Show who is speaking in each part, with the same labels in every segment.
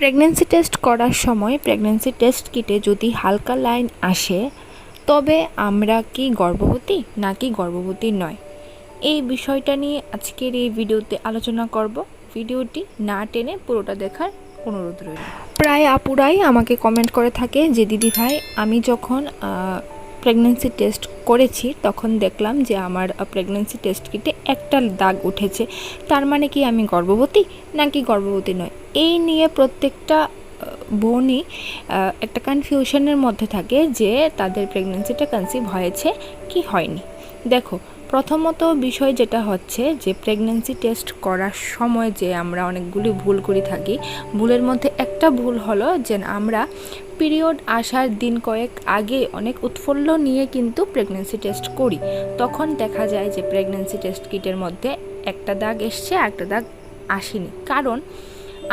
Speaker 1: Pregnancy test করার সময় pregnancy test কিটে যদি হালকা লাইন আসে, তবে আমরা কি গর্ভবতী নাকি গর্ভবতী নয়? এই বিষয়টা নিয়ে আজকের এই ভিডিওতে আলোচনা করব। ভিডিওটি না টেনে পুরোটা দেখার অনুরোধ রইল। প্রায় আপুরাই আমাকে কমেন্ট করে থাকে যে, দিদি ভাই, আমি যখন প্রেগনেন্সি টেস্ট করেছি, তখন দেখলাম যে আমার প্রেগনেন্সি টেস্ট কিটে একটা দাগ উঠেছে। তার মানে কি আমি গর্ভবতী নাকি গর্ভবতী নয়? এই নিয়ে প্রত্যেকটা বোনই একটা কনফিউশনের মধ্যে থাকে যে তাদের প্রেগনেন্সিটা কনসিভ হয়েছে কি হয়নি। দেখো প্রথমত বিষয় যেটা হচ্ছে যে প্রেগনেন্সি টেস্ট করার সময় যে আমরা অনেকগুলি ভুল করে থাকি, ভুলের মধ্যে একটা ভুল হলো যে আমরা পিরিয়ড আসার দিন কয়েক আগে অনেক উৎফুল্ল নিয়ে কিন্তু প্রেগনেন্সি টেস্ট করি। তখন দেখা যায় যে প্রেগনেন্সি টেস্ট কিটের মধ্যে একটা দাগ এসছে একটা দাগ আসেনি। কারণ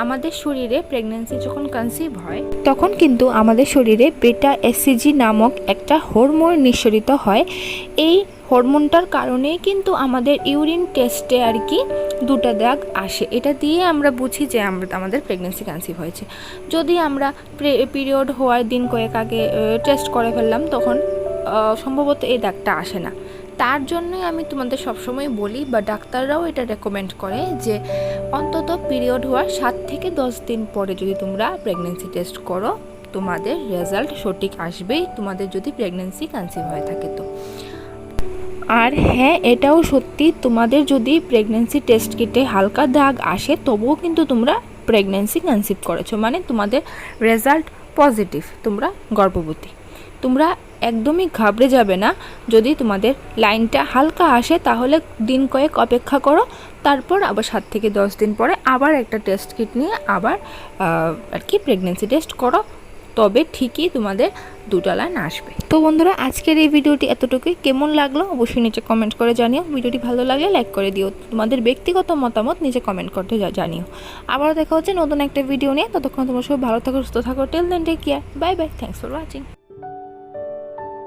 Speaker 1: আমাদের শরীরে প্রেগনেন্সি যখন কনসিভ হয়, তখন কিন্তু আমাদের শরীরে বেটা এসিজি নামক একটা হরমোন নিঃসরিত হয়। এই হরমোনটার কারণেই কিন্তু আমাদের ইউরিন টেস্টে আর কি দুটো দাগ আসে। এটা দিয়ে আমরা বুঝি যে আমরা, আমাদের প্রেগনেন্সি কনসিভ হয়েছে। যদি আমরা পিরিয়ড হওয়ার দিন কয়েক আগে টেস্ট করে ফেললাম, তখন সম্ভবত এই দাগটা আসে না। তার জন্যই আমি তোমাদের সবসময় বলি বা ডাক্তাররাও এটা রেকমেন্ড করে যে অন্তত পিরিয়ড হওয়ার সাত থেকে দশ দিন পরে যদি তোমরা প্রেগনেন্সি টেস্ট করো, তোমাদের রেজাল্ট সঠিক আসবেই, তোমাদের যদি প্রেগনেন্সি কনসিভ হয়ে থাকে তো। আর হ্যাঁ এটাও সত্যি, তোমাদের যদি প্রেগনেন্সি টেস্ট কিটে হালকা দাগ আসে, তবুও কিন্তু তোমরা প্রেগনেন্সি কনসিভ করেছ মানে তোমাদের রেজাল্ট পজিটিভ তোমরা গর্ভবতী। তোমরা একদমই ঘাবড়ে যাবে না। যদি তোমাদের লাইনটা হালকা আসে, তাহলে দিন কয়েক অপেক্ষা করো। তারপর আবার সাত থেকে দশ দিন পরে আবার একটা টেস্ট কিট নিয়ে আবার আর কি প্রেগনেন্সি টেস্ট করো। তবে ঠিকই তোমাদের দুটা লাইন আসবে। তো বন্ধুরা, আজকের এই ভিডিওটি এতটুকুই। কেমন লাগল অবশ্যই নিচে কমেন্ট করে জানিও। ভিডিওটি ভালো লাগলে লাইক করে দিও। তোমাদের ব্যক্তিগত মতামত নিচে কমেন্ট করতে জানিও। আবারও দেখা হচ্ছে নতুন একটা ভিডিও নিয়ে। ততক্ষণ তোমার সবাই ভালো থাকো, সুস্থ থাকো। Till then take care bye bye thanks for watching